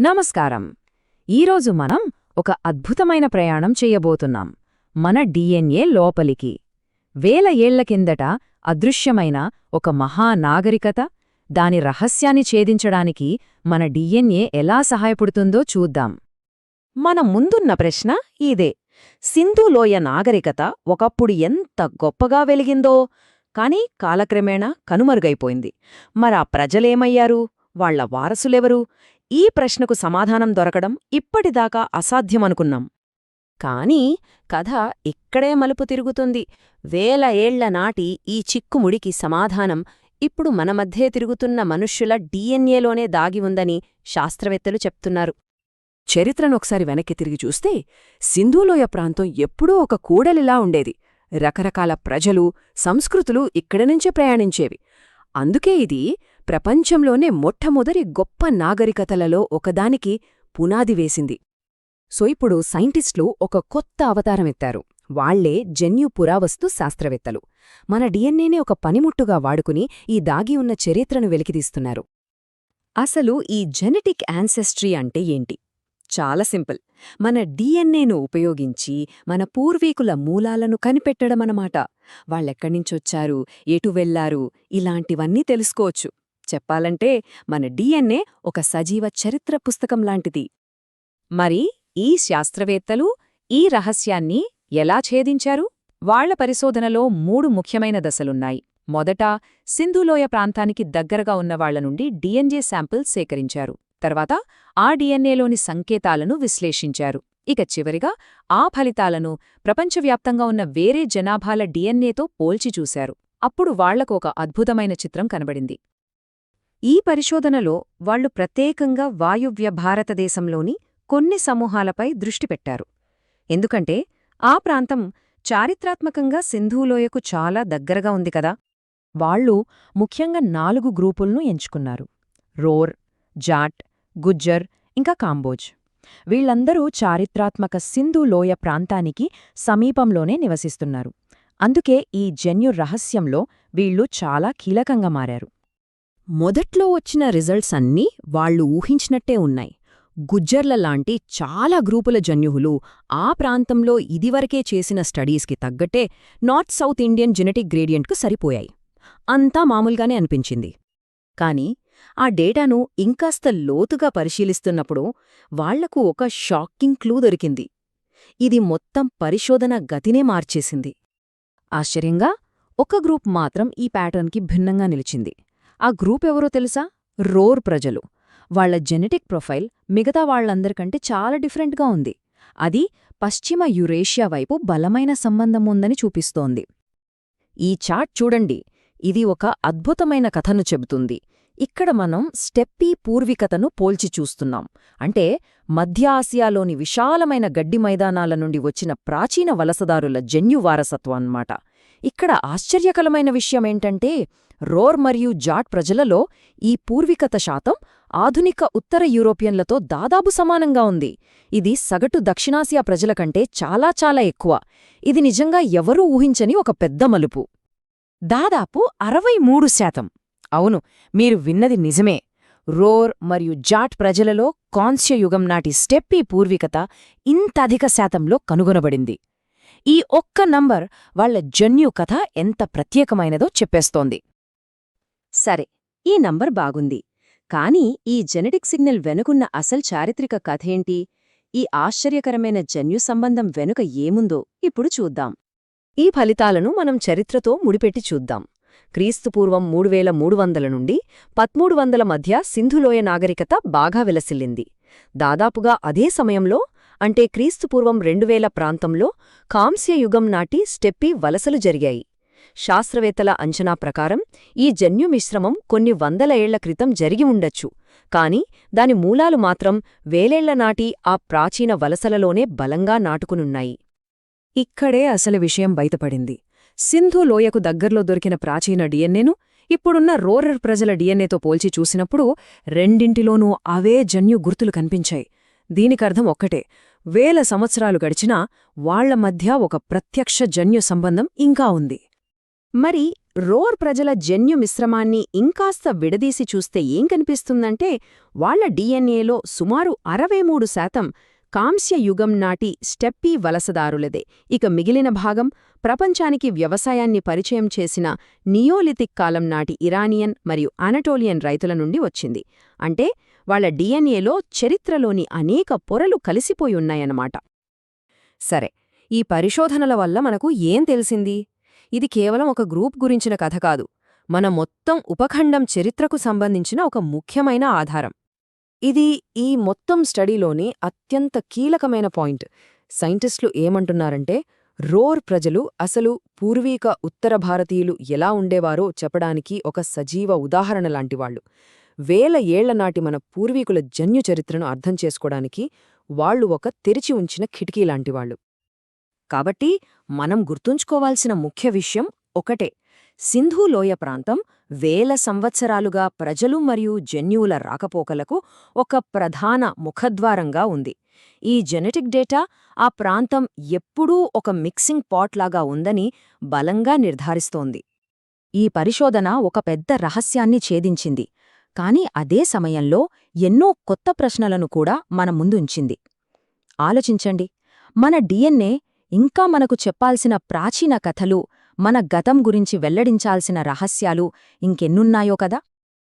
నమస్కారం. ఈరోజు మనం ఒక అద్భుతమైన ప్రయాణం చెయ్యబోతున్నాం మన డిఎన్ఏ లోపలికి. వేల ఏళ్ళ కిందట అదృశ్యమైన ఒక మహానాగరికత దాని రహస్యాన్ని ఛేదించడానికి మన డిఎన్ఏ ఎలా సహాయపడుతుందో చూద్దాం. మన ముందున్న ప్రశ్న ఇదే. సింధులోయ నాగరికత ఒకప్పుడు ఎంత గొప్పగా వెలిగిందో కాని కాలక్రమేణా కనుమరుగైపోయింది. మరా ప్రజలేమయ్యారు? వాళ్ళ వారసులెవరు? ఈ ప్రశ్నకు సమాధానం దొరకడం ఇప్పటిదాకా అసాధ్యమనుకున్నాం. కాని కథ ఇక్కడే మలుపు తిరుగుతుంది. వేల ఏళ్ళ నాటి ఈ చిక్కుముడికి సమాధానం ఇప్పుడు మన మధ్యే తిరుగుతున్న మనుష్యుల డిఎన్ఏలోనే దాగి ఉందని శాస్త్రవేత్తలు చెప్తున్నారు. చరిత్రనొకసారి వెనక్కి తిరిగి చూస్తే సింధూలోయ ప్రాంతం ఎప్పుడూ ఒక కూడలిలా ఉండేది. రకరకాల ప్రజలు సంస్కృతులు ఇక్కడి నుంచే ప్రయాణించేవి. అందుకే ఇది ప్రపంచంలోనే మొట్టమొదటి గొప్ప నాగరికతలలో ఒకదానికి పునాది వేసింది. సో ఇప్పుడు సైంటిస్టులు ఒక కొత్త అవతారమెత్తారు. వాళ్ళే జన్యు పురావస్తు శాస్త్రవేత్తలు. మన డిఎన్ఏనే ఒక పనిముట్టుగా వాడుకుని ఈ దాగి ఉన్న చరిత్రను వెలికితీస్తున్నారు అసలు ఈ జెనెటిక్ యాన్సెస్ట్రీ అంటే ఏంటి? చాలా సింపుల్. మన డిఎన్ఏను ఉపయోగించి మన పూర్వీకుల మూలాలను కనిపెట్టడమనమాట. వాళ్ళెక్కడ్నించొచ్చారు ఎటు వెళ్ళారు ఇలాంటివన్నీ తెలుసుకోవచ్చు. చెప్పాలంటే మన డిఎన్ఏ ఒక సజీవ చరిత్ర పుస్తకం లాంటిది. మరి ఈ శాస్త్రవేత్తలు ఈ రహస్యాన్ని ఎలా ఛేదించారు? వాళ్ళ పరిశోధనలో మూడు ముఖ్యమైన దశలున్నాయి. మొదట సింధులోయ ప్రాంతానికి దగ్గరగా ఉన్నవాళ్ళ నుండి డిఎన్ఏ శాంపిల్ సేకరించారు. తర్వాత ఆ డిఎన్ఏలోని సంకేతాలను విశ్లేషించారు. ఇక చివరిగా ఆ ఫలితాలను ప్రపంచవ్యాప్తంగా ఉన్న వేరే జనాభాల డిఎన్ఏతో పోల్చి చూశారు. అప్పుడు వాళ్ళకు ఒక అద్భుతమైన చిత్రం కనబడింది. ఈ పరిశోధనలో వాళ్ళు ప్రత్యేకంగా వాయువ్య భారతదేశంలోని కొన్ని సమూహాలపై దృష్టి పెట్టారు. ఎందుకంటే ఆ ప్రాంతం చారిత్రాత్మకంగా సింధూలోయకు చాలా దగ్గరగా ఉంది కదా. వాళ్ళు ముఖ్యంగా నాలుగు గ్రూపులను ఎంచుకున్నారు. రోర్ జాట్ గుజ్జర్ ఇంకా కాంబోజ్. వీళ్ళందరూ చారిత్రాత్మక సింధు లోయ ప్రాంతానికి సమీపంలోనే నివసిస్తున్నారు. అందుకే ఈ జన్యు రహస్యంలో వీళ్ళు చాలా కీలకంగా మారారు. మొదట్లో వచ్చిన రిజల్ట్స్ అన్నీ వాళ్ళు ఊహించినట్టే ఉన్నాయి. గుజ్జర్ల లాంటి చాలా గ్రూపుల జన్యుహులు ఆ ప్రాంతంలో ఇదివరకే చేసిన స్టడీస్కి తగ్గట్టే నార్త్ సౌత్ ఇండియన్ జెనెటిక్ గ్రేడియంట్కు సరిపోయాయి. అంతా మామూలుగానే అనిపించింది. కాని ఆ డేటాను ఇంకాస్త లోతుగా పరిశీలిస్తున్నప్పుడు వాళ్ళకు ఒక షాకింగ్ క్లూ దొరికింది. ఇది మొత్తం పరిశోధన గతినే మార్చేసింది. ఆశ్చర్యంగా ఒక గ్రూప్ మాత్రం ఈ ప్యాటర్న్కి భిన్నంగా నిలిచింది. ఆ గ్రూప్ ఎవరో తెలుసా? రోర్ ప్రజలు. వాళ్ళ జెనెటిక్ ప్రొఫైల్ మిగతా వాళ్ళందరికంటే చాలా డిఫరెంట్గా ఉంది. అది పశ్చిమ యురేషియా వైపు బలమైన సంబంధం ఉందని చూపిస్తోంది. ఈ చార్ట్ చూడండి. ఇది ఒక అద్భుతమైన కథను చెబుతుంది. ఇక్కడ మనం స్టెప్పీ పూర్వికతను పోల్చి చూస్తున్నాం. అంటే మధ్య ఆసియాలోని విశాలమైన గడ్డి మైదానాల నుండి వచ్చిన ప్రాచీన వలసదారుల జన్యు వారసత్వం అన్నమాట. ఇక్కడ ఆశ్చర్యకరమైన విషయమేంటంటే రోర్ మరియు జాట్ ప్రజలలో ఈ పూర్వికత శాతం ఆధునిక ఉత్తర యూరోపియన్లతో దాదాపు సమానంగా ఉంది. ఇది సగటు దక్షిణాసియా ప్రజల కంటే చాలా చాలా ఎక్కువ. ఇది నిజంగా ఎవరూ ఊహించని ఒక పెద్ద మలుపు. దాదాపు అరవై మూడు శాతం. అవును మీరు విన్నది నిజమే. రోర్ మరియు జాట్ ప్రజలలో కాంస్యయుగం నాటి స్టెప్పీ పూర్వికత ఇంత అధిక శాతంలో కనుగొనబడింది. ఈ ఒక్క నంబర్ వాళ్ళ జన్యు కథ ఎంత ప్రత్యేకమైనదో చెప్పేస్తోంది. సరే ఈ నంబర్ బాగుంది. కాని ఈ జెనెటిక్ సిగ్నల్ వెనుకున్న అసలు చారిత్రక కథేంటి ఈ ఆశ్చర్యకరమైన జన్యు సంబంధం వెనుక ఏముందో ఇప్పుడు చూద్దాం. ఈ ఫలితాలను మనం చరిత్రతో ముడిపెట్టి చూద్దాం. క్రీస్తుపూర్వం మూడు వేల మూడు వందల నుండి పద్మూడు వందల మధ్య సింధులోయ నాగరికత బాగా విలసిల్లింది. దాదాపుగా అదే సమయంలో అంటే క్రీస్తుపూర్వం రెండువేల ప్రాంతంలో కాంస్యయుగం నాటి స్టెప్పీ వలసలు జరిగాయి. శాస్త్రవేత్తల అంచనా ప్రకారం ఈ జన్యు మిశ్రమం కొన్ని వందల ఏళ్ళ క్రితం జరిగి ఉండొచ్చు. కాని దాని మూలాలు మాత్రం వేలేళ్ళ నాటి ఆ ప్రాచీన వలసలలోనే బలంగా నాటుకునున్నాయి. ఇక్కడే అసలు విషయం బయటపడింది. సింధు లోయకు దగ్గర్లో దొరికిన ప్రాచీన డిఎన్ఏను ఇప్పుడున్న రోరర్ ప్రజల డిఎన్ఏతో పోల్చి చూసినప్పుడు రెండింటిలోనూ అవే జన్యు గుర్తులు కనిపించాయి. దీనికర్థం ఒక్కటే. వేల సంవత్సరాలు గడిచినా వాళ్ళ మధ్య ఒక ప్రత్యక్ష జన్యు సంబంధం ఇంకా ఉంది. మరి రోర్ ప్రజల జన్యు మిశ్రమాన్ని ఇంకాస్త విడదీసి చూస్తే ఏం కనిపిస్తుందంటే వాళ్ళ డిఎన్ఏలో సుమారు అరవై మూడు శాతం కాంస్య యుగం నాటి స్టెప్పీ వలసదారులదే. ఇక మిగిలిన భాగం ప్రపంచానికి వ్యవసాయాన్ని పరిచయం చేసిన నియోలిథిక్ కాలం నాటి ఇరానియన్ మరియు అనటోలియన్ రైతుల నుండి వచ్చింది. అంటే వాళ్ళ డిఎన్ఏలో చరిత్రలోని అనేక పొరలు కలిసిపోయున్నాయన్నమాట సరే ఈ పరిశోధనల వల్ల మనకు ఏం తెలిసింది? ఇది కేవలం ఒక గ్రూప్ గురించిన కథ కాదు. మన మొత్తం ఉపఖండం చరిత్రకు సంబంధించిన ఒక ముఖ్యమైన ఆధారం. ఇది ఈ మొత్తం స్టడీలోని అత్యంత కీలకమైన పాయింట్. సైంటిస్టులు ఏమంటున్నారంటే రోర్ ప్రజలు అసలు పూర్వీక ఉత్తర భారతీయులు ఎలా ఉండేవారో చెప్పడానికి ఒక సజీవ ఉదాహరణ లాంటివాళ్ళు వేల ఏళ్ళనాటి మన పూర్వీకుల జన్యు చరిత్రను అర్థం చేసుకోవడానికి వాళ్ళు ఒక తెరిచి ఉంచిన కిటికీ లాంటివాళ్ళు కాబట్టి మనం గుర్తుంచుకోవాల్సిన ముఖ్య విషయం ఒకటే. సింధు లోయ ప్రాంతం వేల సంవత్సరాలుగా ప్రజలు మరియు జన్యువుల రాకపోకలకు ఒక ప్రధాన ముఖద్వారంగా ఉంది. ఈ జెనెటిక్ డేటా ఆ ప్రాంతం ఎప్పుడూ ఒక మిక్సింగ్ పాట్ లాగా ఉందని బలంగా నిర్ధారిస్తోంది. ఈ పరిశోధన ఒక పెద్ద రహస్యాన్ని ఛేదించింది. కాని అదే సమయంలో ఎన్నో కొత్త ప్రశ్నలను కూడా మన ముందుంచింది. ఆలోచించండి. మన డిఎన్ఏ ఇంకా మనకు చెప్పాల్సిన ప్రాచీన కథలు మన గతం గురించి వెల్లడించాల్సిన రహస్యాలు ఇంకెన్నున్నాయో కదా?